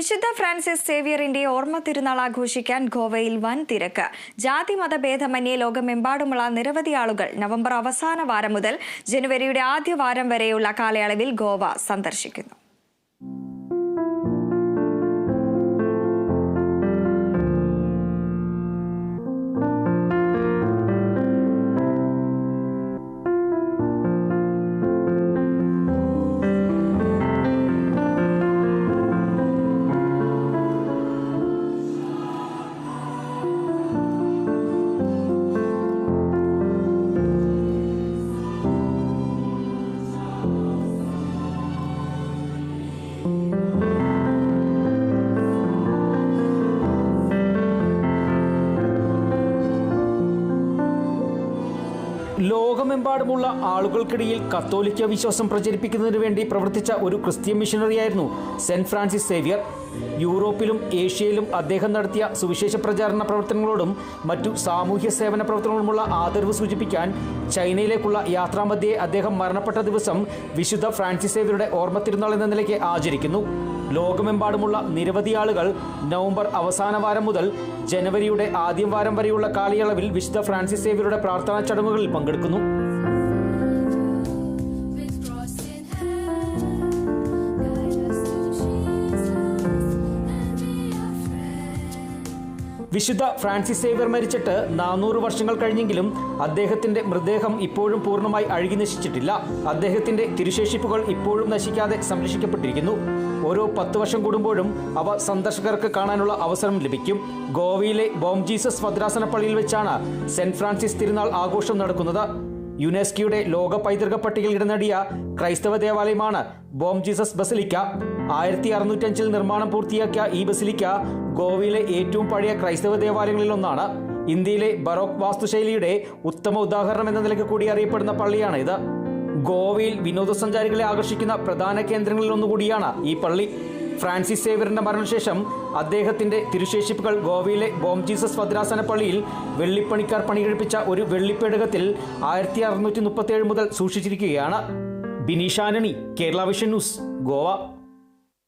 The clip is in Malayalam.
വിശുദ്ധ ഫ്രാൻസിസ് സേവിയറിന്റെ ഓർമ്മ തിരുനാൾ ആഘോഷിക്കാൻ ഗോവയിൽ വൻ തിരക്ക്. ജാതി മതഭേദമന്യേ ലോകമെമ്പാടുമുള്ള നിരവധി ആളുകൾ നവംബർ അവസാന വാരം മുതൽ ജനുവരിയുടെ ആദ്യ വാരം വരെയുള്ള കാലയളവിൽ ഗോവ സന്ദർശിക്കുന്നു. ലോകമെമ്പാടുമുള്ള ആളുകൾക്കിടയിൽ കത്തോലിക്ക വിശ്വാസം പ്രചരിപ്പിക്കുന്നതിന് വേണ്ടി പ്രവർത്തിച്ച ഒരു ക്രിസ്ത്യൻ മിഷണറിയായിരുന്നു സെന്റ് ഫ്രാൻസിസ് സേവ്യർ. യൂറോപ്പിലും ഏഷ്യയിലും അദ്ദേഹം നടത്തിയ സുവിശേഷ പ്രചാരണ പ്രവർത്തനങ്ങളോടും മറ്റു സാമൂഹ്യ സേവന പ്രവർത്തനങ്ങളുമുള്ള ആദരവ് സൂചിപ്പിക്കാൻ ചൈനയിലേക്കുള്ള യാത്രാമധ്യേ അദ്ദേഹം മരണപ്പെട്ട ദിവസം വിശുദ്ധ ഫ്രാൻസിസ് സേവിയറുടെ ഓർമ്മ തിരുനാൾ എന്ന നിലയ്ക്ക് ആചരിക്കുന്നു. ലോകമെമ്പാടുമുള്ള നിരവധി ആളുകൾ നവംബർ അവസാന വാരം മുതൽ ജനുവരിയുടെ ആദ്യം വാരം വരെയുള്ള കാലയളവിൽ വിശുദ്ധ ഫ്രാൻസിസ് സേവ്യരുടെ പ്രാർത്ഥനാ ചടങ്ങുകളിൽ പങ്കെടുക്കുന്നു. വിശുദ്ധ ഫ്രാൻസിസ് സേവർ മരിച്ചിട്ട് നാനൂറ് വർഷങ്ങൾ കഴിഞ്ഞെങ്കിലും അദ്ദേഹത്തിന്റെ മൃതദേഹം ഇപ്പോഴും പൂർണമായി അഴുകി നശിച്ചിട്ടില്ല. അദ്ദേഹത്തിന്റെ തിരുശേഷിപ്പുകൾ ഇപ്പോഴും നശിക്കാതെ സംരക്ഷിക്കപ്പെട്ടിരിക്കുന്നു. ഓരോ പത്ത് വർഷം കൂടുമ്പോഴും അവ സന്ദർശകർക്ക് കാണാനുള്ള അവസരം ലഭിക്കും. ഗോവയിലെ ബോം ജീസസ് ഭദ്രാസന പള്ളിയിൽ വെച്ചാണ് സെന്റ് ഫ്രാൻസിസ് തിരുനാൾ ആഘോഷം നടക്കുന്നത്. യുനെസ്കോയുടെ ലോക പൈതൃക പട്ടികയിൽ ഇടനടിയ ക്രൈസ്തവ ദേവാലയമാണ് ബോം ജീസസ് ബസലിക്ക. ആയിരത്തി അറുന്നൂറ്റഞ്ചിൽ നിർമ്മാണം പൂർത്തിയാക്കിയ ഈ ബസലിക്ക ഗോവയിലെ ഏറ്റവും പഴയ ക്രൈസ്തവ ദേവാലയങ്ങളിൽ ഒന്നാണ്. ഇന്ത്യയിലെ ബറോക്ക് വാസ്തുശൈലിയുടെ ഉത്തമ ഉദാഹരണം എന്ന നിലയ്ക്ക് കൂടി അറിയപ്പെടുന്ന പള്ളിയാണ് ഇത് ഗോവയിൽ വിനോദസഞ്ചാരികളെ ആകർഷിക്കുന്ന പ്രധാന കേന്ദ്രങ്ങളിൽ ഒന്നുകൂടിയാണ് ഈ പള്ളി. ഫ്രാൻസിസ് സേവറിന്റെ മരണശേഷം അദ്ദേഹത്തിന്റെ തിരുശേഷിപ്പുകൾ ഗോവയിലെ ബോം ജീസസ് ഭദ്രാസന പള്ളിയിൽ വെള്ളിപ്പണിക്കാർ പണികഴിപ്പിച്ച ഒരു വെള്ളിപ്പേടകത്തിൽ ആയിരത്തി അറുന്നൂറ്റി മുതൽ സൂക്ഷിച്ചിരിക്കുകയാണ് ബിനീഷാനണി കേരള വിഷൻ ന്യൂസ് ഗോവ.